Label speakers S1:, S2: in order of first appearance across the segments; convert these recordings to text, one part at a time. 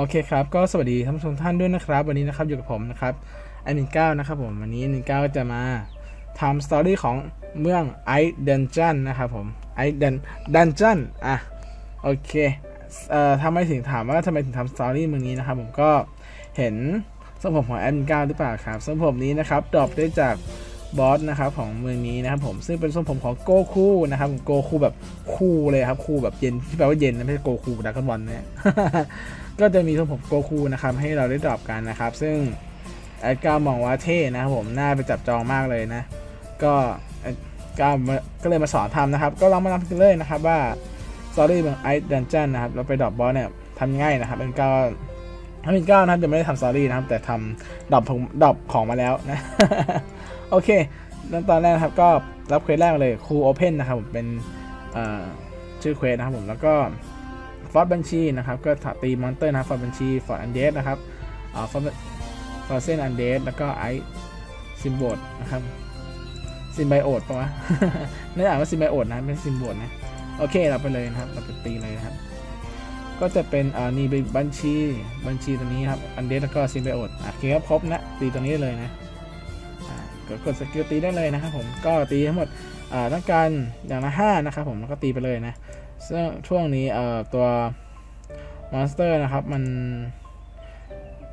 S1: โอเคครับ ก็สวัสดีท่านผู้ชมท่านด้วยนะครับ วันนี้นะครับอยู่กับผมนะครับแอดมินเก้านะครับผมวันนี้แอดมินเก้าจะมาทำสตอรี่ของเมืองไอเดนจันนะครับผมไอเดนดันจันอะโอเคเอ่อทำไมถึงถามว่าทำไมถึงทำสตอรี่เมืองนี้นะครับผมก็เห็นทรงผมของแอดมินเก้าหรือเปล่าครับทรงผมนี้นะครับดรอปได้จาก บอสนะครับของเมืองนี้นะครับผมซึ่งเป็นทรงผมของโกคูนะครับโกคูแบบคูเลยครับคูแบบเย็นที่แปลว่าเย็นนะไม่ใช่โกคูดักกันบอลเนี่ยก็จะมีทรงผมโกคูนะครับให้เราได้ดรอปกันนะครับ ซึ่งแอดก้ามองว่าเท่นะครับผมน่าไปจับจองมากเลยนะ ก็แอดก้าก็เลยมาสอนทำนะครับ ก็ลองมาทำกันเลยนะครับว่าสตอรี่เมืองไอซ์ดันจันนะครับเราไปดรอปบอสเนี่ยทำง่ายนะครับเป็นก้าถ้าเป็นก้านะครับจะไม่ได้ทำสตอรี่นะครับแต่ทำดรอปของดรอปของมาแล้วนะ โอเคแล้วตอนแรกนะครับก็รับเควสแรกเลยคูโอเพนนะครับผมเป็นชื่อเควสนะครับผมแล้วก็ฟอร์ดบัญชีนะครับก็ตีมอนเตอร์นะครับฟอร์ดบัญชีฟอร์ดอันเดสนะครับฟอร์ดฟอร์เซนอันเดสแล้วก็ไอซิมโบดนะครับซิมไบโอดปะวะไม่อ่านว่าซิมไบโอดนะไม่ใช่ซิมโบดนะโอเคเราไปเลยนะครับเราไปตีเลยนะครับ ก็จะเป็นอ่านี่เป็นบัญชีบัญชีตัวนี้ครับอันเดสแล้วก็ซิมไบโอดโอเคครับครบนะตีตัวนี้เลยนะ กดกดสกิลตีได้เลยนะครับผมก็ตีทั้งหมดต้องการอย่างละห้านะครับผมแล้วก็ตีไปเลยนะซึ่งช่วงนี้ตัวมอนสเตอร์นะครับมัน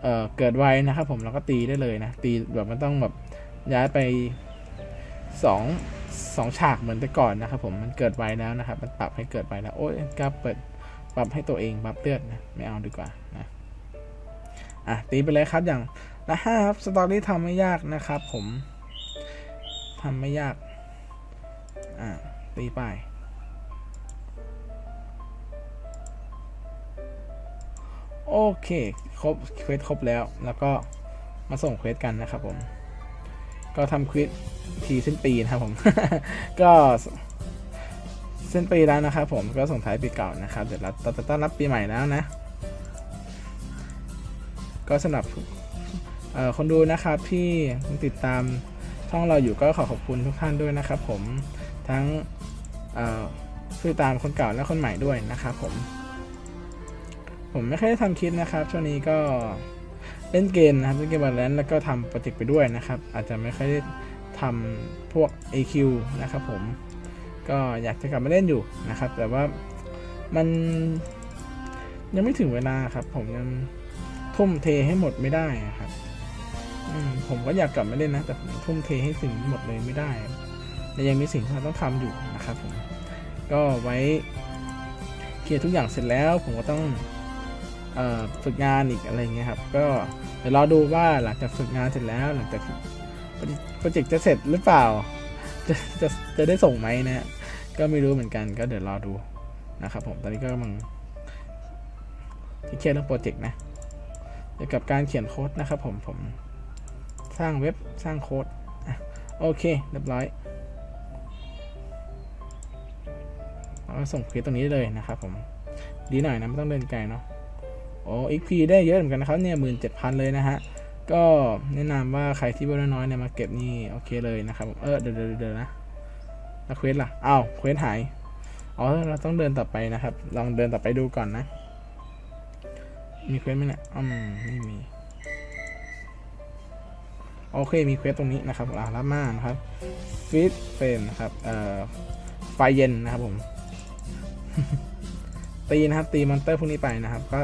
S1: เเกิดไวนะครับผมเราก็ตีได้เลยนะ ตีแบบมันต้องแบบย้ายไปสองสองฉากเหมือนแต่ก่อนนะครับผมมันเกิดไวแล้วนะครับ มันปรับให้เกิดไวแล้วโอ้ยกล้าเปิดปรับให้ตัวเองปรับเลือดนะไม่เอาดีกว่านะอะตีไปเลยครับอย่างละห้าครับสตอรี่ทำไม่ยากนะครับผม ทำไม่ยาก อะตีไป โอเค ครบเควสครบแล้ว แล้วก็มาส่งเควสกันนะครับผม ก็ทำเควสทีสิ้นปีนะครับผม ก็สิ้นปีแล้วนะครับผม ก็ส่งท้ายปีเก่านะครับ เดี๋ยวเราจะต้อนรับปีใหม่แล้วนะ ก็สำหรับคนดูนะครับที่ติดตาม ช่องเราอยู่ก็ขอขอบคุณทุกท่านด้วยนะครับผมทั้งผู้ติดตามคนเก่าและคนใหม่ด้วยนะครับผม ผมไม่ค่อยได้ทำคลิปนะครับ ช่วงนี้ก็เล่นเกมนะครับเล่นเกมบอลแลนแล้วก็ทำโปรเจกต์ไปด้วยนะครับ อาจจะไม่ค่อยได้ทำพวก AQ นะครับผมก็อยากจะกลับมาเล่นอยู่นะครับ แต่ว่ามันยังไม่ถึงเวลาครับ ผมยังทุ่มเทให้หมดไม่ได้ครับ ผมก็อยากกลับมาเล่นนะ แต่ผมทุ่มเทให้สิ่งหมดเลยไม่ได้แต่ยังมีสิ่งที่เราต้องทำอยู่นะครับผมก็ไว้เคลียร์ทุกอย่างเสร็จแล้ว ผมก็ต้องฝึกงานอีกอะไรเงี้ยครับ ก็เดี๋ยวรอดูว่าหลังจากฝึกงานเสร็จแล้ว หลังจากโปรเจกต์จะเสร็จหรือเปล่า จะจะจะได้ส่งไหมนะฮะก็ไม่รู้เหมือนกันก็เดี๋ยวรอดูนะครับผมตอนนี้ก็กำลังที่เครียดเรื่องโปรเจกต์นะเกี่ยวกับการเขียนโค้ดนะครับผมผม สร้างเว็บสร้างโค้ดอะโอเคเรียบร้อยเราส่งเควสตรงนี้เลยนะครับผม ดีหน่อยนะไม่ต้องเดินไกลเนาะโอ้ XP ได้เยอะเหมือนกันนะครับเนี่ยหมื่นเจ็ดพันเลยนะฮะ ก็แนะนำว่าใครที่เบอร์น้อยเนี่ยมาเก็บนี่โอเคเลยนะครับผมเออเดี๋ยวเดี๋ยวเดี๋ยวนะแล้วเควสล่ะอ้าวเควสหายอ๋อเราต้องเดินต่อไปนะครับ ลองเดินต่อไปดูก่อนนะ มีเควสไหมเนี่ยอืมไม่มี โอเคมีเควสตรงนี้นะครับอ่ารับมานะครับฟิตเฟนนะครับเอ่อไฟเย็นนะครับผม ตีนะครับตีมอนเตอร์พวกนี้ไปนะครับ ก็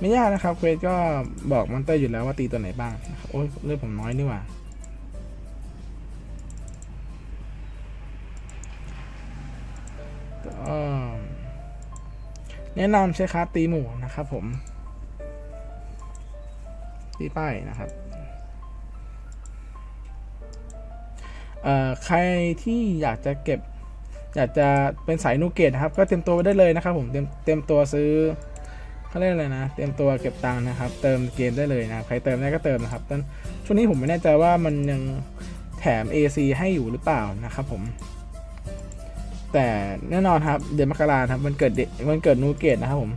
S1: ไม่ยากนะครับเควสก็บอกมอนเตอร์อยู่แล้วว่าตีตัวไหนบ้างนะครับโอ้ยเลือดผมน้อยนี่หว่าแนะนำใช้คาร์ดตีหมูนะครับผม ตีป้ายนะครับ ใครที่อยากจะเก็บ อยากจะเป็นสายนูเกตนะครับ ก็เตรียมตัวไว้ได้เลยนะครับผมเตรียมเตรียมตัวซื้อเขาเรียกอะไรนะ เตรียมตัวเก็บตังค์นะครับ เติมเกมได้เลยนะคใครเติมได้ก็เติมนะครับตอนช่วงนี้ผมไม่แน่ใจว่ามันยังแถม AC ให้อยู่หรือเปล่านะครับผม แต่แน่นอนครับเดือนมกราครับมันเกิดมันเกิดนูเกตนะครับผม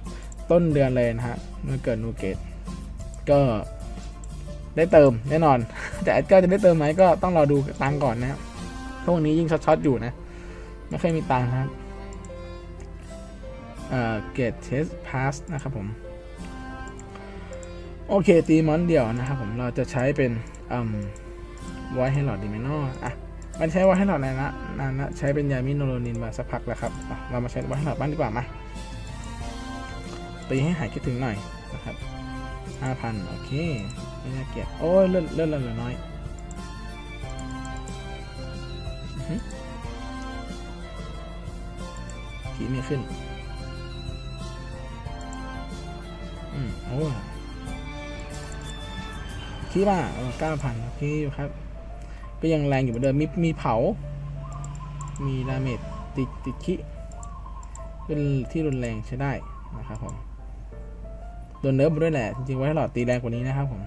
S1: ต้นเดือนเลยนะฮะมันเกิดนูเกตก็ ได้เติมแน่นอน แต่แอดก็จะได้เติมไหมก็ต้องรอดูตังก่อนนะครับพวกนี้ยิ่งช็อตๆอยู่นะ ไม่เคยมีตังครับเอ่อ get test pass นะครับผม โอเค ตีมอนเดียวนะครับผมเราจะใช้เป็นอืมไว้ให้หลอดดีไหมนาะอะมันใช้ไว้ให้หลอดนานะนานะใช้เป็นยามิโนโรนินมาสักพักแล้วครับเรามาใช้ไว้ให้หลอดบ้างดีกว่ามาตีให้หายคิดถึงหน่อยนะครับห้าพันโอเค ไม่น่าเกลียดโอ้ยเลื่อนเลื่อนเลื่อนเหลือน้อยขีไม่ขึ้น อืมโอ้ที่ว่าเก้าพันโอเคอยู่ครับ ก็ยังแรงอยู่เหมือนเดิม มีมีเผา มีดาเมจติดติดคิเป็นที่รุนแรงใช้ได้นะครับผม โดนเนิร์ฟมาด้วยแหละ จริงๆไว้ให้หลอดตีแรงกว่านี้นะครับผม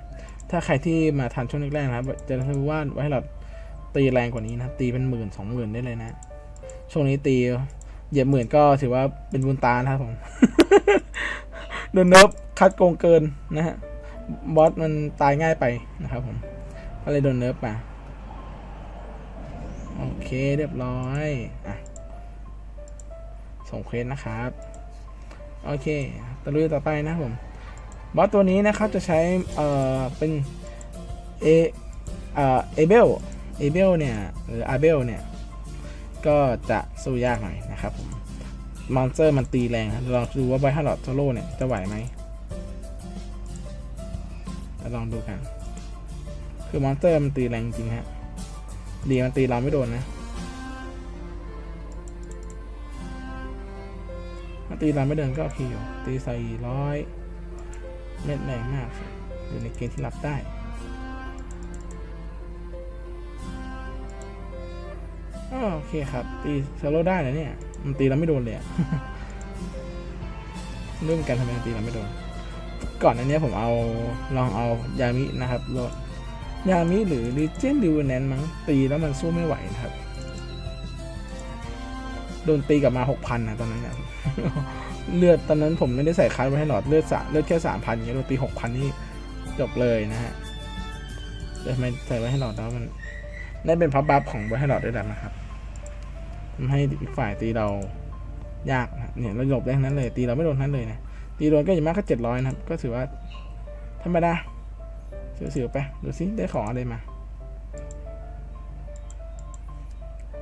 S1: ถ้าใครที่มาทันช่วงแรกๆนะครับ จะรู้ว่าไว้ให้หลอดตีแรงกว่านี้นะครับตีเป็นหมื่นสองหมื่นได้เลยนะ ช่วงนี้ตีเหยียบหมื่นก็ถือว่าเป็นบุญตานะครับผมโดนเนิร์ฟคัดโกงเกินนะฮะบอสมันตายง่ายไปนะครับผมก็เลยโดนเนิร์ฟมาโอเคเรียบร้อยอะส่งเควสนะครับ โอเคตะลุยต่อไปนะครับผม บอสตัวนี้นะครับจะใช้เอ่อเป็นเอเอ่อเอเบลเอเบลเนี่ยหรืออาเบลเนี่ย ก็จะสู้ยากหน่อยนะครับผมมอนสเตอร์มันตีแรงนะลองดูว่าไบฮาร์ลอดโซโล่เนี่ยจะไหวไหมเราลองดูกัน คือมอนสเตอร์มันตีแรงจริงฮะดีมันตีเราไม่โดนนะ มันตีเราไม่เดินก็โอเคอยู่ตีใส่ร้อย เม็ดแรงมากอยู่ในเกณฑ์ที่รับได้โอเคครับ ตีโซโลได้นะเนี่ย มันตีเราไม่โดนเลยอะเรื่องการทำไมมันตีเราไม่โดน ก่อนอันนี้ผมเอาลองเอายามินะครับโหลดยามิหรือลิเจนดิวแนนมั้งตีแล้วมันสู้ไม่ไหวนะครับ โดนตีกลับมาหกพันนะตอนนั้นนะ เลือดตอนนั้นผมไม่ได้ใส่คัสไว้ให้หลอดเลือดสะเลือดแค่สามพันเงี้ยโดนตีหกพันนี่จบเลยนะฮะแต่ทำไมใส่ไว้ให้หลอดแล้วมันได้เป็นพับบัฟของไว้ให้หลอดด้วยแล้วนะครับทำให้อีกฝ่ายตีเรายากนะเนี่ยเราหลบได้นั้นเลยตีเราไม่โดนนั้นเลยนะตีโดนก็อย่างมากก็เจ็ดร้อยนะครับ ก็ถือว่าธรรมดาเสียวๆไปดูสิได้ของอะไรมา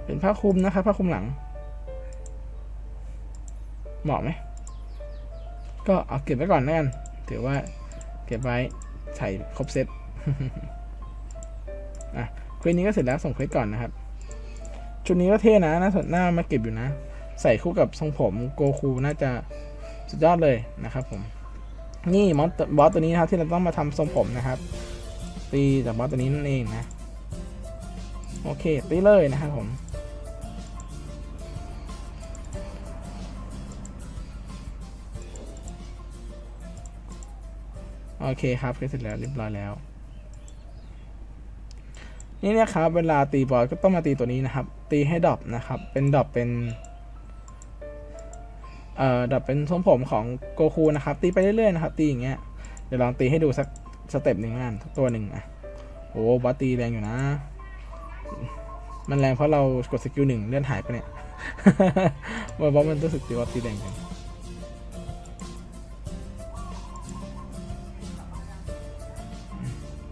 S1: เป็นผ้าคลุมนะครับผ้าคลุมหลังเหมาะไหม ก็เอาเก็บไว้ก่อนแล้วกัน ถือว่าเก็บไว้ใส่ครบเซตอะเควสนี้ก็เสร็จแล้วส่งเควสก่อนนะครับ ชุดนี้ก็เท่นะน่าสนน่ามาเก็บอยู่นะ ใส่คู่กับทรงผมโกคูน่าจะสุดยอดเลยนะครับผม นี่มอสบอสตัวนี้นะครับที่เราต้องมาทำทรงผมนะครับ ตีจากบอสตัวนี้นั่นเองนะ โอเค ตีเลยนะครับผม โอเคครับเสร็จแล้วเรียบร้อยแล้ว นี่นะครับ เวลาตีบอสก็ต้องมาตีตัวนี้นะครับ ตีให้ดรอปนะครับ เป็นดรอปเป็นเอ่อดรอปเป็นทรงผมของโกคูนะครับ ตีไปเรื่อยๆนะครับ ตีอย่างเงี้ยเดี๋ยวลองตีให้ดูสักสเต็ปหนึ่งงานตัวหนึ่งอะโอ้บอสตีแรงอยู่นะ มันแรงเพราะเรากดสกิลหนึ่งเลื่อนหายไปเนี่ยว่าบอสมันรู้สึกตีบอสตีแรงจัง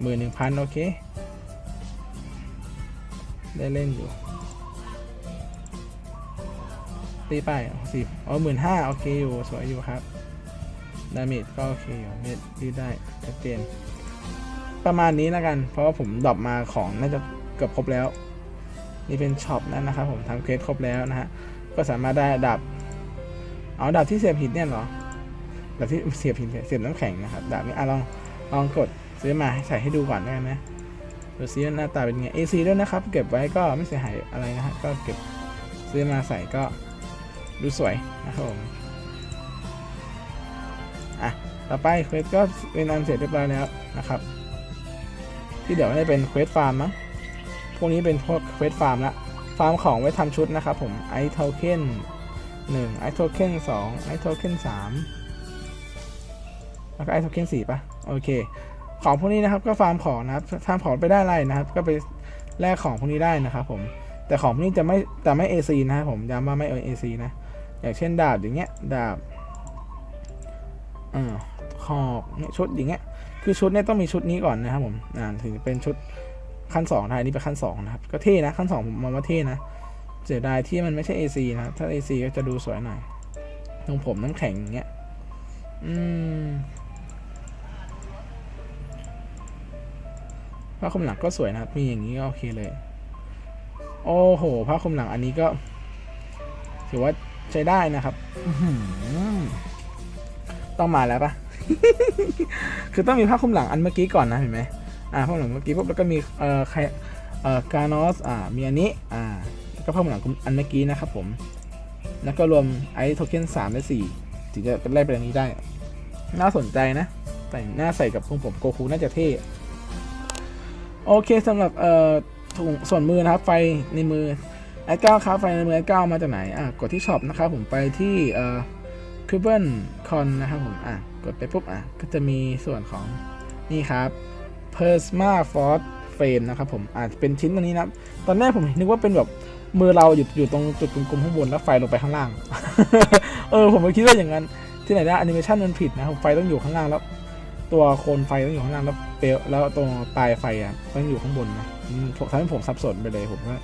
S1: หมื่นหนึ่งพันโอเค ได้เล่นอยู่ ตีไปสิบอ๋อหมื่นห้าโอเคอยู่ สวยอยู่ครับ ดาเมจก็โอเคอยู่เม็ดยืดได้ชัดเจน ประมาณนี้แล้วกัน เพราะว่าผมดรอปมาของน่าจะเกือบครบแล้ว นี่เป็นช็อปนั่นนะครับผมทำเควสครบแล้วนะฮะ ก็สามารถได้ดับเอาดับที่เสียบหินเนี่ยเหรอดับที่เสียบหินเสียบน้ำแข็งนะครับดับนี้อะลองลองกด ซื้อมาให้ใส่ให้ดูก่อนได้ไหมดูซิหน้าตาเป็นไง AC ด้วยนะครับ เก็บไว้ก็ไม่เสียหายอะไรนะฮะ ก็เก็บซื้อมาใส่ก็ดูสวยนะครับผม อะ ต่อไปเควสก็เป็นอันเสร็จเรียบร้อยแล้วนะครับ ที่เดี๋ยวให้เป็นเควสฟาร์มมั้ง พวกนี้เป็นพวกเควสฟาร์มละ ฟาร์มของไว้ทำชุดนะครับผม ไอโทเค็นหนึ่งไอโทเค็นสองไอโทเค็นสามแล้วก็ไอโทเค็นสี่ปะโอเค ของพวกนี้นะครับก็ฟาร์มของนะครับฟาร์มของไปได้ไรนะครับ ก็ไปแลกของพวกนี้ได้นะครับผมแต่ของพวกนี้จะไม่แต่ไม่ AC นะครับผมย้ำว่าไม่ AC นะอย่างเช่นดาบอย่างเงี้ยดาบเอ่อขอบเนี่ยชุดอย่างเงี้ยคือชุดเนี่ยต้องมีชุดนี้ก่อนนะครับผมอ่าถึงจะเป็นชุดขั้นสองได้อันนี้เป็นขั้นสองนะครับก็เท่นะขั้นสองผมมองว่าเท่นะเสียดายที่มันไม่ใช่ AC นะถ้า AC ก็จะดูสวยหน่อยตรงผมน้ำแข็งอย่างเงี้ยอืม ผ้าคลุมหลังก็สวยนะครับ มีอย่างนี้ก็โอเคเลย โอ้โหผ้าคลุมหลังอันนี้ก็ ถือว่าใช้ได้นะครับต้องมาแล้วปะคือต้องมีผ้าคลุมหลังอันเมื่อกี้ก่อนนะเห็นไหมอ่าผ้าคลุมหลังเมื่อกี้ปุ๊บแล้วก็มีเอ่อใครเอ่อกานอสอ่ามีอันนี้ อ่าแล้วก็ผ้าคลุมหลังอันเมื่อกี้นะครับผมแล้วก็รวมไอโทเค็นสามและสี่ถึงจะเป็นไล่ไปอย่างนี้ได้ น่าสนใจนะ แต่หน้าใส่กับทรงผมโกคูน่าจะเท่ โอเคสำหรับเอ่อถุงส่วนมือนะครับ ไฟในมือแอดเก้าครับไฟในมือแอดเก้ามาจากไหนอะกดที่ช็อปนะครับผมไปที่เอ่อคิวเบิลคอนนะครับผมอะกดไปปุ๊บอะก็จะมีส่วนของนี่ครับ Persma Force Frame นะครับผมอาจจะเป็นชิ้นตัวนี้นะตอนแรกผมนึกว่าเป็นแบบมือเราอยู่อยู่ตรงจุดกลมๆข้างบนแล้วไฟลงไปข้างล่าง เออผมก็คิดว่าอย่างนั้น ที่ไหนได้แอนิเมชันมันผิดนะไฟต้องอยู่ข้างล่างแล้ว ตัวโคนไฟต้องอยู่ข้างล่างแล้วเปลวแล้วตรงปลายไฟอะต้องอยู่ข้างบนนะทำให้ผมสับสนไปเลยผมก็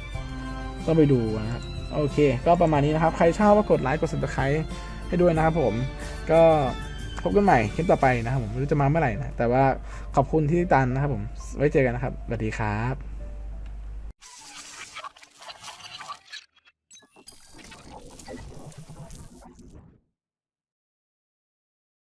S1: ต้องไปดูนะครับโอเค ก็ประมาณนี้นะครับ ใครชอบก็กดไลค์กดซับสไครต์ให้ด้วยนะครับผมก็พบกันใหม่คลิปต่อไปนะครับผมไม่รู้จะมาเมื่อไหร่นะแต่ว่าขอบคุณที่ติดตามนะครับผมไว้เจอกันนะครับสวัสดีครับ